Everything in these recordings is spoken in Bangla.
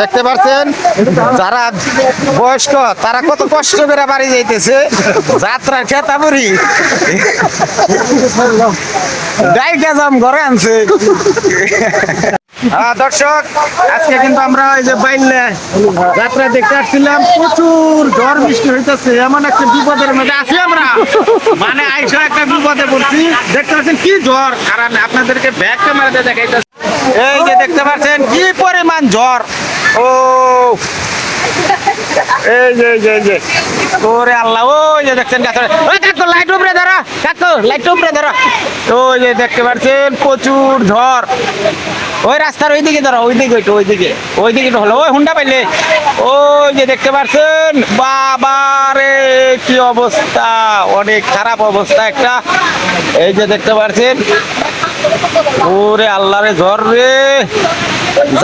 দেখতে পাচ্ছেন যারা বয়স্ক তারা কত কষ্ট করে বাড়ি যাইতেছে। যাত্রা খেতাবুরি। ডাইকা জাম ঘরে আনছে। হ্যাঁ, দর্শক আজকে কিন্তু আমরা এই যে বাইলে যাত্রা দেখতে আসছিলাম। প্রচুর ঝড় বৃষ্টি হইতেছে এমন একটা বিপদের মধ্যে আছি আমরা। মানে আইসা একটা বিপদে পড়ছি। দেখতে পাচ্ছেন কি ঝড়? কারণ আপনাদেরকে ব্যাক ক্যামেরাতে দেখাইতেছে। এই যে দেখতে পাচ্ছেন কি পরিমাণ ঝড়? ও এই যে যে যে। ওরে আল্লাহ, ওই যে দেখছেন ওই লাইট ধরো উপরে ধরো। ওই যে দেখতে প্রচুর ঝড়। ওই রাস্তার ওই দিকে ধরো ওই দিকে ওই দিকে ওই দিকে হলো। ওই হুন্ডা পাইলে। ওই যে দেখতে পাচ্ছেন, বাবা রে, কি অবস্থা। অনেক খারাপ অবস্থা একটা। এই যে দেখতে পাচ্ছেন। ওরে আল্লাহ রে, ঝড় রে।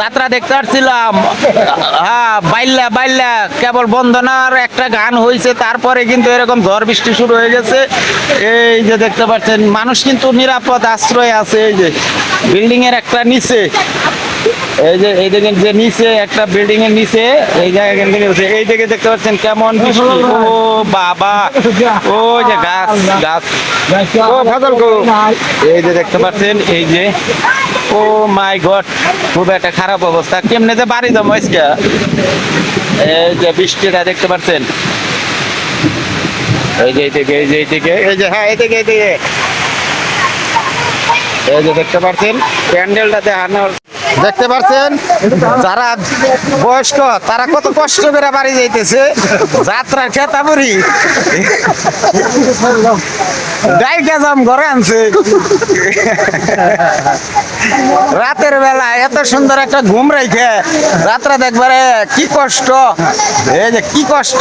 যাত্রা দেখতে আসছিলাম। হ্যাঁ বাইল্লা বাইল্লা, কেবল বন্দনার একটা গান হয়েছে তারপরে কিন্তু এরকম ঝড় বৃষ্টি শুরু হয়ে গেছে। এই যে দেখতে পাচ্ছেন, মানুষ কিন্তু নিরাপদ আশ্রয় আছে, এই যে বিল্ডিংয়ের একটা নিচে। এই যে এই দেখেন যে নিচে একটা বিল্ডিং এর নিচে এই জায়গা এখান থেকে এই দিকে দেখতে পাচ্ছেন কেমন বৃষ্টি। ও বাবা ও যে গাছ গাছ। ও ফাজল গো। এই যে দেখতে পাচ্ছেন এই যে ও মাই গড খুব একটা খারাপ অবস্থা। কেমনে যে বাড়ি যাব আজকে? এই যে বৃষ্টিটা দেখতে পাচ্ছেন। এই যে এইদিকে এই যে এইদিকে এই যে হ্যাঁ এইদিকে এইদিকে এই যে দেখতে পাচ্ছেন প্যান্ডেলটা দেখানোর দেখতে পাচ্ছেন? যারা বয়স্ক, তারা কত কষ্ট করে বাড়ি যাইতেছে। যাত্রা খেতাবুরি। ডাইকা জাম ঘরে আনছে। রাতের বেলা এত সুন্দর একটা ঘুম রেখে যাত্রা দেখবারে কি কষ্ট। এই যে কি কষ্ট।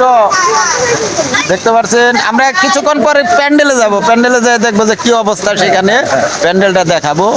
দেখতে পাচ্ছেন? আমরা কিছুক্ষণ পরে প্যান্ডেলে যাব। প্যান্ডেলে যেয়ে দেখব যে কি অবস্থা সেখানে। প্যান্ডেলটা দেখাবো।